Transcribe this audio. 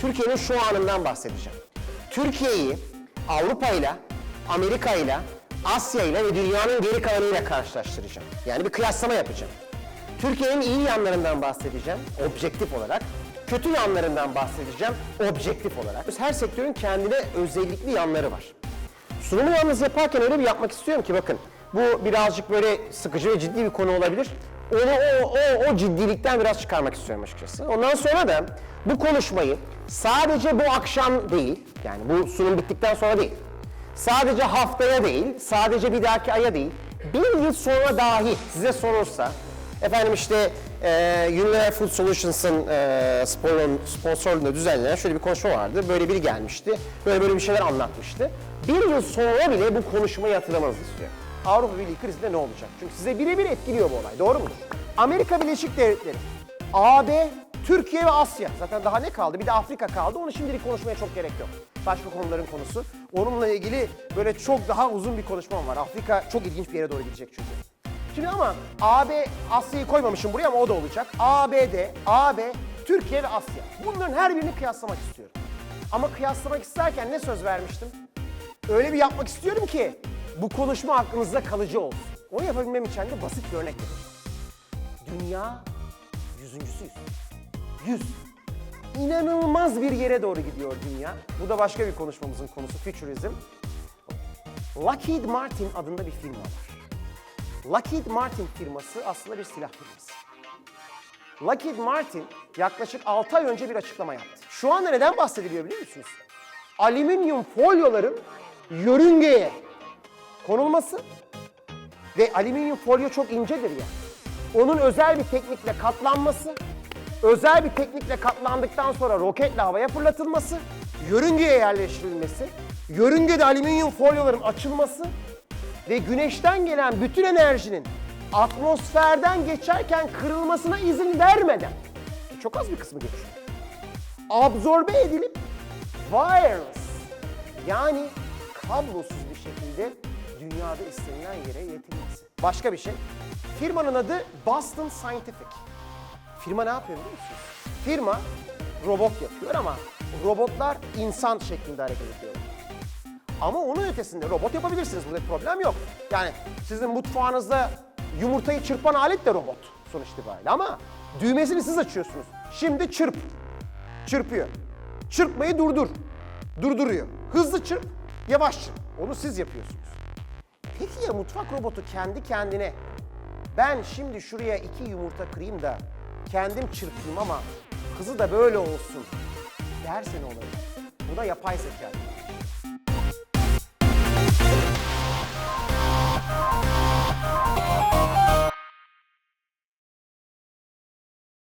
Türkiye'nin şu anından bahsedeceğim. Türkiye'yi Avrupa ile, Amerika ile, Asya ile ve dünyanın geri kalanıyla karşılaştıracağım. Yani bir kıyaslama yapacağım. Türkiye'nin iyi yanlarından bahsedeceğim, objektif olarak. Kötü yanlarından bahsedeceğim, objektif olarak. Her sektörün kendine özellikli yanları var. Sunumu yalnız yaparken öyle bir yapmak istiyorum ki bakın bu birazcık böyle sıkıcı ve ciddi bir konu olabilir. Onu o, o, o ciddilikten biraz çıkarmak istiyorum açıkçası. Ondan sonra da bu konuşmayı sadece bu akşam değil, yani bu sunum bittikten sonra değil, sadece haftaya değil, sadece bir dahaki aya değil, bir yıl sonra dahi size sorulsa, efendim işte e, Unilever Food Solutions'ın e, sponsor- sponsorluğunda düzenlenen şöyle bir konuşma vardı. Böyle biri gelmişti, böyle böyle bir şeyler anlatmıştı. Bir yıl sonra bile bu konuşmayı hatırlamanızı istiyorum. Avrupa Birliği krizinde ne olacak? Çünkü size birebir etkiliyor bu olay, doğru mudur? Amerika Birleşik Devletleri, AB, Türkiye ve Asya. Zaten daha ne kaldı? Bir de Afrika kaldı. Onu şimdilik konuşmaya çok gerek yok. Başka konuların konusu. Onunla ilgili böyle çok daha uzun bir konuşmam var. Afrika çok ilginç bir yere doğru gidecek çünkü. Şimdi ama AB, Asya'yı koymamışım buraya ama o da olacak. ABD, AB, Türkiye ve Asya. Bunların her birini kıyaslamak istiyorum. Ama kıyaslamak isterken ne söz vermiştim? Öyle bir yapmak istiyorum ki bu konuşma aklınızda kalıcı olsun. Onu yapabilmem için de basit bir örnek vereceğim. Dünya yüzüncüsüyüz. Yüz. İnanılmaz bir yere doğru gidiyor dünya. Bu da başka bir konuşmamızın konusu, futurizm. Lockheed Martin adında bir firma var. Lockheed Martin firması aslında bir silah firması. Lockheed Martin yaklaşık 6 ay önce bir açıklama yaptı. Şu anda neden bahsediliyor biliyor musunuz? Alüminyum folyoların yörüngeye konulması ve alüminyum folyo çok incedir ya. Onun özel bir teknikle katlanması, özel bir teknikle katlandıktan sonra roketle havaya fırlatılması, yörüngeye yerleştirilmesi, yörüngede alüminyum folyoların açılması ve güneşten gelen bütün enerjinin atmosferden geçerken kırılmasına izin vermeden, çok az bir kısmı geçiyor, absorbe edilip wireless yani kablosuz bir şekilde dünyada istenilen yere iletilmesi. Başka bir şey. Firmanın adı Boston Scientific. Firma ne yapıyor biliyor musunuz? Firma robot yapıyor ama robotlar insan şeklinde hareket ediyorlar. Ama onun ötesinde robot yapabilirsiniz. Burada problem yok. Yani sizin mutfağınızda yumurtayı çırpan alet de robot sonuç itibariyle. Ama düğmesini siz açıyorsunuz. Şimdi çırp. Çırpıyor. Çırpmayı durdur. Durduruyor. Hızlı çırp, yavaş çırp. Onu siz yapıyorsunuz. Peki ya mutfak robotu kendi kendine ben şimdi şuraya iki yumurta kırayım da kendim çırpayım ama hızı da böyle olsun derse ne olacak? Bu da yapay zeka.